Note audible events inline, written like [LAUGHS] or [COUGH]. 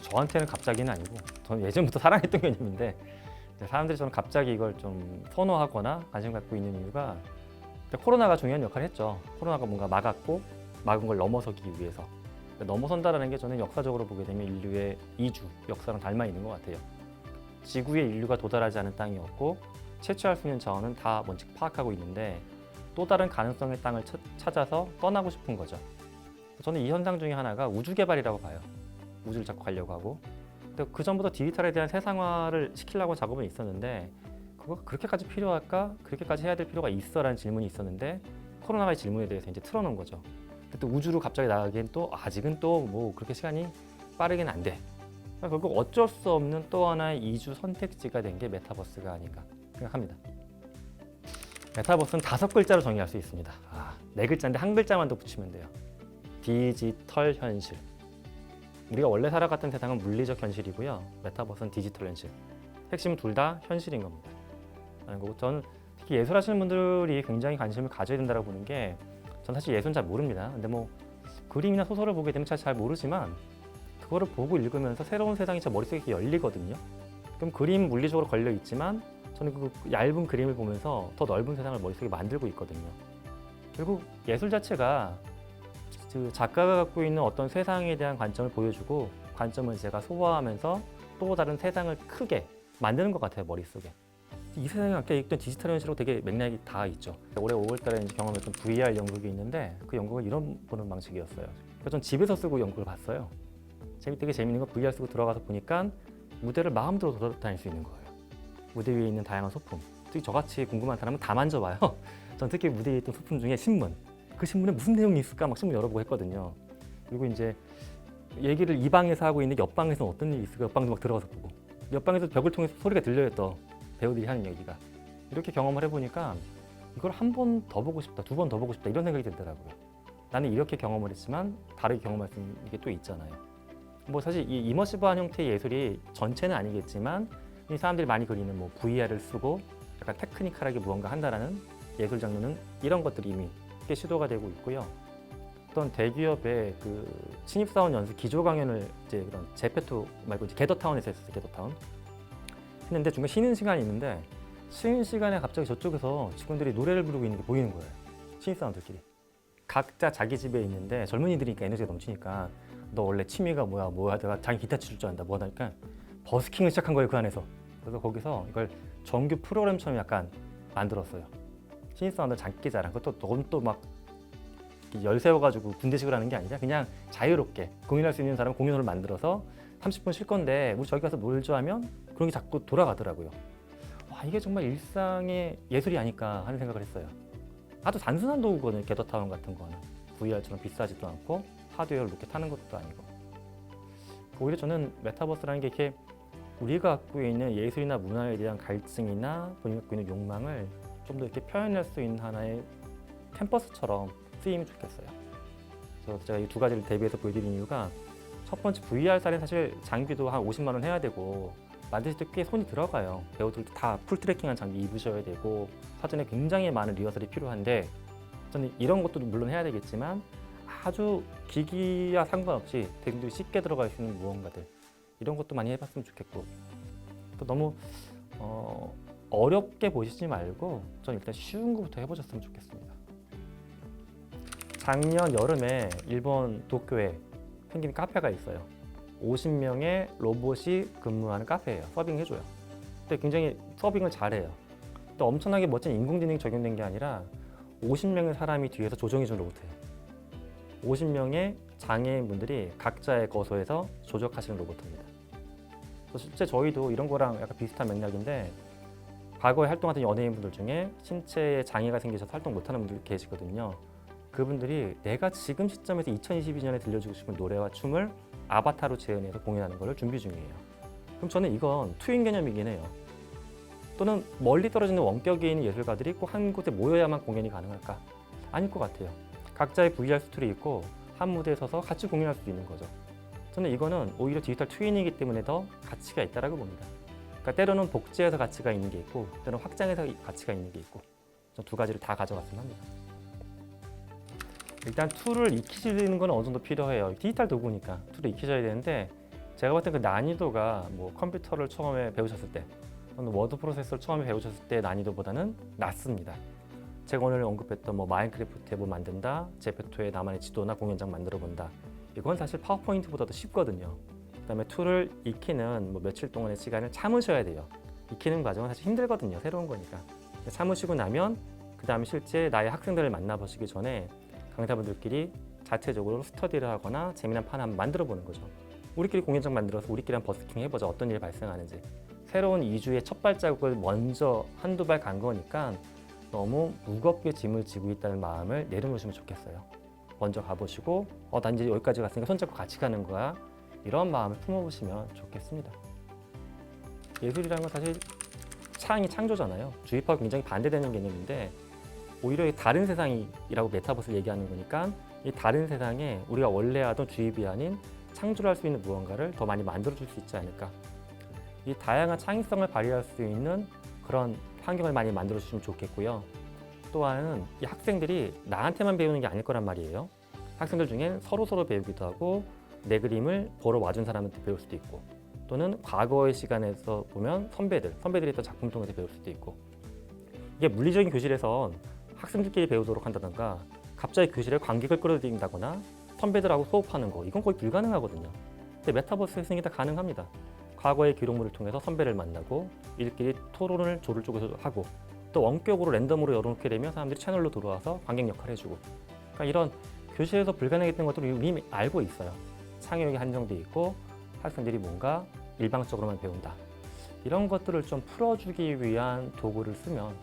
저한테는 갑자기는 아니고 저는 예전부터 사랑했던 개념인데 사람들이 저는 갑자기 이걸 좀 선호하거나 관심 갖고 있는 이유가 코로나가 중요한 역할을 했죠. 코로나가 뭔가 막았고 막은 걸 넘어서기 위해서 그러니까 넘어선다라는 게 저는 역사적으로 보게 되면 인류의 이주 역사랑 닮아 있는 것 같아요. 지구에 인류가 도달하지 않은 땅이 없고 채취할 수 있는 자원은 다 먼저 파악하고 있는데 또 다른 가능성의 땅을 차- 찾아서 떠나고 싶은 거죠. 저는 이 현상 중에 하나가 우주 개발이라고 봐요. 우주를 자꾸 가려고 하고. 근데 그 전부터 디지털에 대한 세상화를 시키려고 작업은 있었는데 그거 그렇게까지 필요할까? 그렇게까지 해야 될 필요가 있어라는 질문이 있었는데 코로나가 이 질문에 대해서 이제 틀어놓은 거죠. 근데 또 우주로 갑자기 나가기엔 또 아직은 또 뭐 그렇게 시간이 빠르긴 안 돼. 그러니까 결국 어쩔 수 없는 또 하나의 이주 선택지가 된 게 메타버스가 아닌가 생각합니다. 메타버스는 다섯 글자로 정의할 수 있습니다. 아, 네 글자인데 한 글자만 더 붙이면 돼요. 디지털 현실. 우리가 원래 살아갔던 세상은 물리적 현실이고요. 메타버스는 디지털 현실. 핵심은 둘 다 현실인 겁니다. 라는 거고 저는 특히 예술하시는 분들이 굉장히 관심을 가져야 된다고 보는 게 전 사실 예술은 잘 모릅니다. 근데 뭐 그림이나 소설을 보게 되면 잘 모르지만 그거를 보고 읽으면서 새로운 세상이 제 머릿속에 열리거든요. 그럼 그림 물리적으로 걸려 있지만 저는 그 얇은 그림을 보면서 더 넓은 세상을 머릿속에 만들고 있거든요. 결국 예술 자체가 그 작가가 갖고 있는 어떤 세상에 대한 관점을 보여주고 관점을 제가 소화하면서 또 다른 세상을 크게 만드는 것 같아요 머릿속에. 이 세상에 아까 얘기했던 디지털 현실하고 되게 맥락이 다 있죠. 올해 5월달에 이제 경험했던 VR 연극이 있는데 그 연극은 이런 보는 방식이었어요. 그래서 전 집에서 쓰고 연극을 봤어요. 재미 되게 재밌는 건 VR 쓰고 들어가서 보니까 무대를 마음대로 돌아다닐 수 있는 거예요. 무대 위에 있는 다양한 소품. 특히 저같이 궁금한 사람은 다 만져봐요. [LAUGHS] 전 특히 무대에 있던 소품 중에 신문 그 신문에 무슨 내용이 있을까 막 신문 열어보고 했거든요. 그리고 이제 얘기를 이 방에서 하고 있는 옆방에서 어떤 일이 있을까 옆 방도 막 들어가서 보고 옆 방에서 벽을 통해서 소리가 들려요 또 배우들이 하는 얘기가 이렇게 경험을 해보니까 이걸 한 번 더 보고 싶다 두 번 더 보고 싶다 이런 생각이 들더라고요. 나는 이렇게 경험을 했지만 다르게 경험할 수 있는 게 또 있잖아요. 뭐 사실 이 이머시브한 형태의 예술이 전체는 아니겠지만 이 사람들이 많이 그리는 뭐 VR을 쓰고 약간 테크니컬하게 무언가 한다라는 예술 장르는 이런 것들이 이미 꽤 시도가 되고 있고요. 어떤 대기업의 그 신입사원 연수 기조 강연을 이제 그런 제페토 말고 이제 게더타운에서 했었어요. 게더타운 했는데 중간 쉬는 시간이 있는데 쉬는 시간에 갑자기 저쪽에서 직원들이 노래를 부르고 있는 게 보이는 거예요. 신입사원들끼리 각자 자기 집에 있는데 젊은이들이니까 에너지가 넘치니까 너 원래 취미가 뭐야 뭐야 내가 자기 기타 칠 줄 안다 뭐 하니까 버스킹을 시작한 거예요 그 안에서 그래서 거기서 이걸 정규 프로그램처럼 약간 만들었어요. 신입사원들 장기자랑 그것도 너무 또막 열 세워가지고 군대식으로 하는 게 아니라 그냥 자유롭게 공연할 수 있는 사람 공연을 만들어서 30분 쉴 건데 우리 저기 가서 놀죠 하면 그런 게 자꾸 돌아가더라고요. 와 이게 정말 일상의 예술이 아닐까 하는 생각을 했어요. 아주 단순한 도구거든요. 게더타운 같은 거는 VR처럼 비싸지도 않고 하드웨어를 높게 타는 것도 아니고 오히려 저는 메타버스라는 게 이렇게 우리가 갖고 있는 예술이나 문화에 대한 갈증이나 본인이 갖고 있는 욕망을 좀 더 이렇게 표현할 수 있는 하나의 캠퍼스처럼 쓰이면 좋겠어요. 그래서 제가 이 두 가지를 대비해서 보여드린 이유가 첫 번째 VR 살은 사실 장비도 한 50만 원 해야 되고 만드실 때 꽤 손이 들어가요. 배우들도 다 풀트래킹한 장비 입으셔야 되고 사전에 굉장히 많은 리허설이 필요한데 저는 이런 것도 물론 해야 되겠지만 아주 기기와 상관없이 대중들이 쉽게 들어갈 수 있는 무언가들 이런 것도 많이 해봤으면 좋겠고 또 너무 어, 어렵게 보시지 말고 전 일단 쉬운 것부터 해보셨으면 좋겠습니다. 작년 여름에 일본 도쿄에 생긴 카페가 있어요. 50명의 로봇이 근무하는 카페예요. 서빙 해줘요. 근데 굉장히 서빙을 잘해요. 또 엄청나게 멋진 인공지능이 적용된 게 아니라 50명의 사람이 뒤에서 조정해주는 로봇이에요. 50명의 장애인분들이 각자의 거소에서 조적하시는 로봇입니다. 실제 저희도 이런 거랑 약간 비슷한 맥락인데 과거에 활동하던 연예인분들 중에 신체에 장애가 생기셔서 활동 못하는 분들 계시거든요. 그분들이 내가 지금 시점에서 2022년에 들려주고 싶은 노래와 춤을 아바타로 재현해서 공연하는 것을 준비 중이에요. 그럼 저는 이건 투인 개념이긴 해요. 또는 멀리 떨어지는 있는 예술가들이 꼭 한 곳에 모여야만 공연이 가능할까? 아닐 것 같아요. 각자의 VR 스툴이 있고 한 무대에 서서 같이 공연할 수도 있는 거죠. 저는 이거는 오히려 디지털 트윈이기 때문에 더 가치가 있다라고 봅니다. 그러니까 때로는 복제해서 가치가 있는 게 있고 때로는 확장해서 가치가 있는 게 있고 저두 가지를 다 가져갔으면 합니다. 일단 툴을 익히시는 건 어느 정도 필요해요. 디지털 도구니까 툴을 익히셔야 되는데 제가 봤을 때 그 난이도가 뭐 컴퓨터를 처음에 배우셨을 때 워드 프로세서를 처음에 배우셨을 때 난이도보다는 낮습니다. 제가 오늘 언급했던 뭐 마인크래프트 앱을 만든다, 제페토의 나만의 지도나 공연장 만들어 본다. 이건 사실 파워포인트보다도 쉽거든요. 그다음에 툴을 익히는 뭐 며칠 동안의 시간을 참으셔야 돼요. 익히는 과정은 사실 힘들거든요. 새로운 거니까. 참으시고 나면 그 다음에 실제 나의 학생들을 만나보시기 전에 강사분들끼리 자체적으로 스터디를 하거나 재미난 판 한번 만들어 보는 거죠. 우리끼리 공연장 만들어서 우리끼리 한번 버스킹 해보자. 어떤 일이 발생하는지. 새로운 이주의 첫 발자국을 먼저 한두 발 간 거니까 너무 무겁게 짐을 지고 있다는 마음을 내려놓으시면 좋겠어요. 먼저 가보시고 어, 난 이제 여기까지 갔으니까 손잡고 같이 가는 거야. 이런 마음을 품어보시면 좋겠습니다. 예술이라는 건 사실 창이 창조잖아요. 주입하고 굉장히 반대되는 개념인데 오히려 이 다른 세상이라고 메타버스를 얘기하는 거니까 이 다른 세상에 우리가 원래 하던 주입이 아닌 창조를 할 수 있는 무언가를 더 많이 만들어줄 수 있지 않을까. 이 다양한 창의성을 발휘할 수 있는 그런 환경을 많이 만들어주시면 좋겠고요. 또한 이 학생들이 나한테만 배우는 게 아닐 거란 말이에요. 학생들 중엔 서로 서로 배우기도 하고 내 그림을 보러 와준 사람한테 배울 수도 있고 또는 과거의 시간에서 보면 선배들, 선배들이 했던 작품 통해서 배울 수도 있고 이게 물리적인 교실에선 학생들끼리 배우도록 한다던가 갑자기 교실에 관객을 끌어들인다거나 선배들하고 수업하는 거 이건 거의 불가능하거든요. 근데 메타버스에서는 이게 다 가능합니다. 과거의 기록물을 통해서 선배를 만나고 일끼리 토론을 조를 쪽에서 하고 또 원격으로 랜덤으로 열어놓게 되면 사람들이 채널로 들어와서 관객 역할을 해주고 그러니까 이런 교실에서 불가능했던 것들을 이미 알고 있어요. 창의력이 한정돼 있고 학생들이 뭔가 일방적으로만 배운다. 이런 것들을 좀 풀어주기 위한 도구를 쓰면